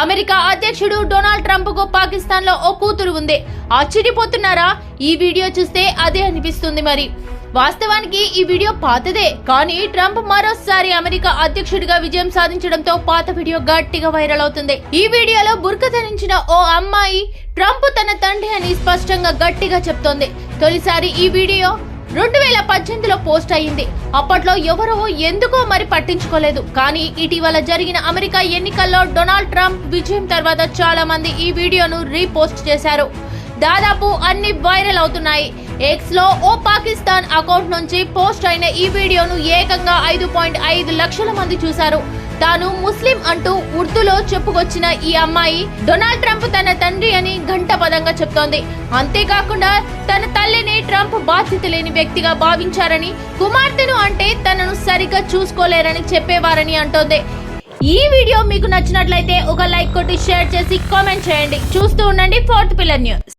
America అధ్యక్షుడు Donald ట్రంప్కు పాకిస్తాన్లో ఓ కూతురు ఉంది. ఆశ్చర్యపోతున్నారా ఈ వీడియో చూస్తే అదే అనిపిస్తుంది మరి. వాస్తవానికి ఈ వీడియో పాతదే. కానీ ట్రంప్ మరోసారి అమెరికా అధ్యక్షుడిగా విజయం సాధించడంతో పాత వీడియో గట్టిగా వైరల్ అవుతుంది. ఈ వీడియోలో బుర్క ధరించిన ఓ అమ్మాయి ట్రంప్ తన తండ్రి అని స్పష్టంగా గట్టిగా చెప్తోంది. తొలిసారి ఈ వీడియో రెండు వేల పద్దెనిమిదిలో పోస్ట్ అయ్యింది. అప్పట్లో ఎవరో ఎందుకో మరి పట్టించుకోలేదు. కానీ ఇటీవల జరిగిన అమెరికా ఎన్నికల్లో డొనాల్డ్ ట్రంప్ విజయం తర్వాత చాలా మంది ఈ వీడియోను రీపోస్ట్ చేశారు. దాదాపు అన్ని వైరల్ అవుతున్నాయి. ఎక్స్లో ఓ పాకిస్తాన్ అకౌంట్ నుంచి పోస్ట్ అయిన ఈ వీడియోను ఏకంగా ఐదు పాయింట్ ఐదు లక్షల మంది చూశారు. తాను ముస్లిం అంటూ ఉర్దూలో చెప్పుకొచ్చిన ఈ అమ్మాయి డొనాల్డ్ ట్రంప్ తన తండ్రి అని ఘంటపదంగా చెప్తోంది. అంతేకాకుండా తన తల్లిని ట్రంప్ బాధ్యత లేని వ్యక్తిగా భావించారని కుమార్తెను అంటే తనను సరిగ్గా చూసుకోలేరని చెప్పేవారని అంటోంది. ఈ వీడియో మీకు నచ్చినట్లయితే ఒక లైక్ కొట్టి షేర్ చేసి కామెంట్ చేయండి. చూస్తూ ఉండండి ఫోర్త్ పిల్లర్ న్యూస్.